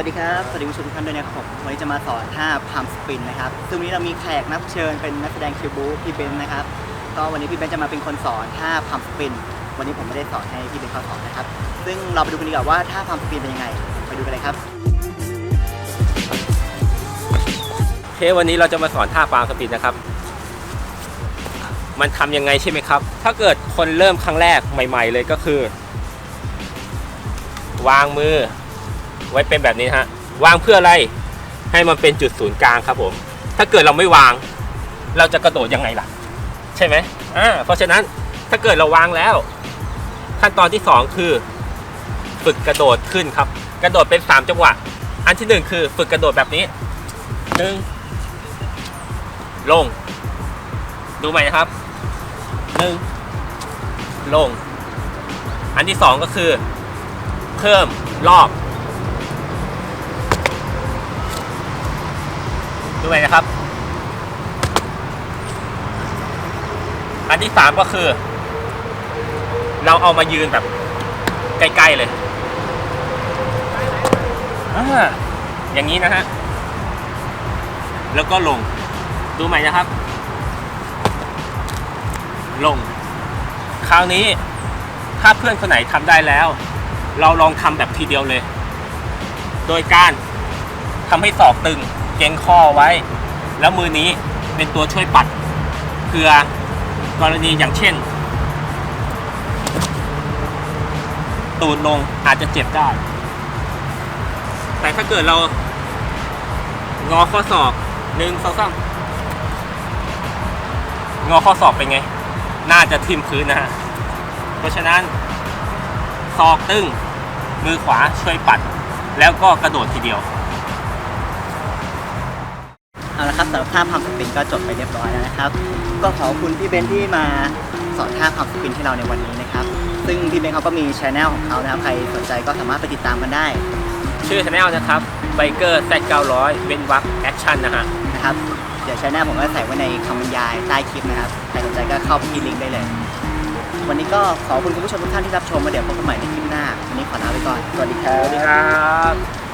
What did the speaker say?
วัสดีครับ สวัสดีคุณผู้ชมทุกท่านด้วยนะครับผมวันนี้จะมาสอนท่าพัมสปินนะครับ ซึ่งวันนี้เรามีแขกรับเชิญเป็นนักแสดงคิวบูพี่เบนนะครับ ก็วันนี้พี่เบนจะมาเป็นคนสอนท่าพัมสปิน วันนี้ผมไม่ได้สอนให้พี่เบนเขาสอนนะครับ ซึ่งเราไปดูกันดีกว่าว่าท่าพัมสปินเป็นยังไง ไปดูกันเลยครับ โอเควันนี้เราจะมาสอนท่าปาล์มสปีดนะครับ มันทำยังไงใช่ไหมครับ ถ้าเกิดคนเริ่มครั้งแรกใหม่ ๆ เลยก็คือ วางมือ ไว้เป็นแบบนี้ฮะวางเพื่ออะไรให้มันเป็นจุดศูนย์กลางครับผม ถ้าเกิดเราไม่วาง เราจะกระโดดยังไงล่ะ ใช่ไหมอ่าเพราะฉะนั้นถ้าเกิดเราวางแล้ว ขั้นตอนที่สองคือ ฝึกกระโดดขึ้นครับ กระโดดเป็นสามจังหวะ อันที่หนึ่งคือฝึกกระโดดแบบนี้หนึ่งลง ดูใหม่นะครับหนึ่งลง อันที่สองก็คือ เพิ่มรอบ ดูใหมนะครับ อันที่สามก็คือ เราเอามายืนแบบใกล้ๆเลยออย่างนี้นะฮะ แล้วก็ลง ดูใหม่นะครับ ลง คราวนี้ถ้าเพื่อนคนไหนทำได้แล้ว เราลองทำแบบทีเดียวเลย โดยการทำให้ศอกตึง เกรงข้อไว้ แล้วมือนี้เป็นตัวช่วยปัดเพื่อกรณีอย่างเช่น ตูดลงอาจจะเจ็บได้ แต่ถ้าเกิดเรางอข้อศอกหนึ่งสองสามงอข้อศอกเป็นไง น่าจะทิ่มพื้นนะฮะ เพราะฉะนั้นศอกตึงมือขวาช่วยปัด แล้วก็กระโดดทีเดียว เอาละครับสำหรับท่าพัมสปินก็จบไปเรียบร้อยแล้วนะครับ ก็ขอบคุณพี่เบนซ์ที่มาสอนท่าพัมสปินให้เราในวันนี้นะครับ ซึ่งพี่เบนซ์เขาก็มีช anel ของเขานะครับ ใครสนใจก็สามารถไปติดตามกันได้ชื่อช anel นะครับไบเกอร์แซ900เว้นวักแอคชั่นนะฮะนะครับ เดี๋ยวช anel ผมก็ใส่ไว้ในคำบรรยายใต้คลิปนะครับ ใครสนใจก็เข้าไปที่ลิงก์ได้เลย วันนี้ก็ขอบคุณคุณผู้ชมทุกท่านที่รับชมมาเดี๋ยวพบกันใหม่ในคลิปหน้า วันนี้ขอลาไปก่อน สวัสดีครัสบวัสดีครับ